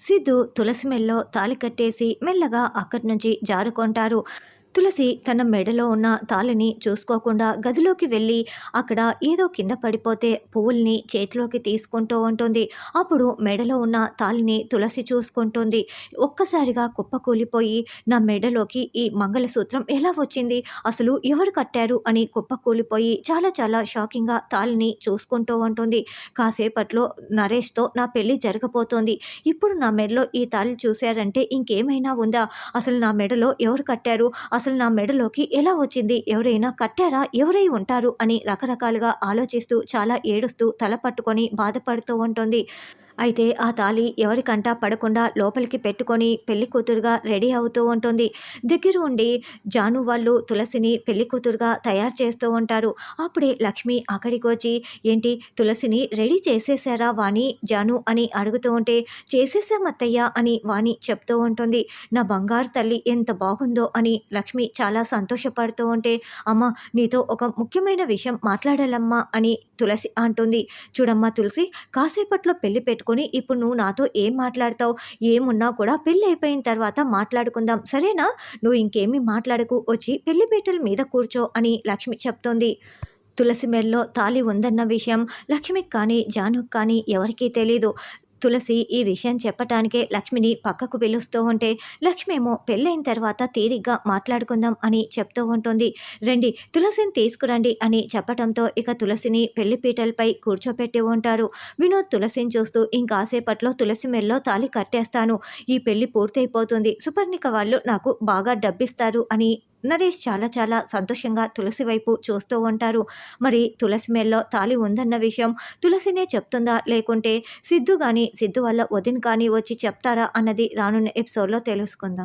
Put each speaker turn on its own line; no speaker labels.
సిద్ధు తులసి మెల్లో తాళి కట్టేసి మెల్లగా అక్కడి నుంచి జారుకుంటారు. తులసి తన మెడలో ఉన్న తాళిని చూసుకోకుండా గదిలోకి వెళ్ళి అక్కడ ఏదో కింద పడిపోతే పువ్వుల్ని చేతిలోకి తీసుకుంటూ ఉంటుంది. అప్పుడు మెడలో ఉన్న తాళిని తులసి చూసుకుంటుంది. ఒక్కసారిగా కుప్పకూలిపోయి నా మెడలోకి ఈ మంగళసూత్రం ఎలా వచ్చింది? అసలు ఎవరు కట్టారు? అని కుప్పకూలిపోయి చాలా చాలా షాకింగ్గా తాళిని చూసుకుంటూ ఉంటుంది. కాసేపట్లో నరేష్తో నా పెళ్ళి జరగబోతోంది. ఇప్పుడు నా మెడలో ఈ తాళి చూశారంటే ఇంకేమైనా ఉందా? అసలు నా మెడలో ఎవరు కట్టారు? అసలు నా మెడలోకి ఎలా వచ్చింది? ఎవరైనా కట్టారా? ఎవరై ఉంటారు? అని రకరకాలుగా ఆలోచిస్తూ చాలా ఏడుస్తూ తల పట్టుకొని బాధపడుతూ ఉంటుంది. అయితే ఆ తాళి ఎవరికంటా పడకుండా లోపలికి పెట్టుకొని పెళ్ళి కూతురుగా రెడీ అవుతూ ఉంటుంది. దగ్గర ఉండి జాను వాళ్ళు తులసిని పెళ్ళి కూతురుగా తయారు చేస్తూ ఉంటారు. అప్పుడే లక్ష్మి అక్కడికి వచ్చి ఏంటి తులసిని రెడీ చేసేసారా వాణి జాను అని అడుగుతూ ఉంటే చేసేసామత్తయ్య అని వాణి చెప్తూ ఉంటుంది. నా బంగారు తల్లి ఎంత బాగుందో అని లక్ష్మి చాలా సంతోషపడుతూ ఉంటే అమ్మ నీతో ఒక ముఖ్యమైన విషయం మాట్లాడాలమ్మా అని తులసి అంటుంది. చూడమ్మా తులసి కాసేపట్లో పెళ్ళి పెట్టుకుని ఇప్పుడు నువ్వు నాతో ఏం మాట్లాడతావు? ఏమున్నా కూడా పెళ్ళి అయిపోయిన తర్వాత మాట్లాడుకుందాం. సరేనా? నువ్వు ఇంకేమీ మాట్లాడకు. వచ్చి పెళ్ళి పీటల మీద కూర్చో అని లక్ష్మి చెప్తోంది. తులసి మెడలో తాలి ఉందన్న విషయం లక్ష్మికి కానీ జానుకి కానీ ఎవరికీ తెలీదు. తులసి ఈ విషయం చెప్పటానికే లక్ష్మిని పక్కకు పిలుస్తూ ఉంటే లక్ష్మి ఏమో పెళ్ళైన తర్వాత తీరిగ్గా మాట్లాడుకుందాం అని చెప్తూ ఉంటుంది. రండి తులసిని తీసుకురండి అని చెప్పడంతో ఇక తులసిని పెళ్ళి పీటలపై కూర్చోపెట్టి ఉంటారు. వినోద్ తులసిని చూస్తూ ఇంకాసేపట్లో తులసి మెల్లో తాలి కట్టేస్తాను. ఈ పెళ్ళి పూర్తయిపోతుంది. సుపర్ణిక వాళ్ళు నాకు బాగా డబ్బిస్తారు అని నరేష్ చాలా చాలా సంతోషంగా తులసి వైపు చూస్తూ ఉంటారు. మరి తులసి మేల్లో తాలి ఉందన్న విషయం తులసినే చెప్తుందా? లేకుంటే సిద్ధు కానీ సిద్ధు వల్ల వదిన్ కానీ వచ్చి చెప్తారా? అన్నది రానున్న ఎపిసోడ్లో తెలుసుకుందాం.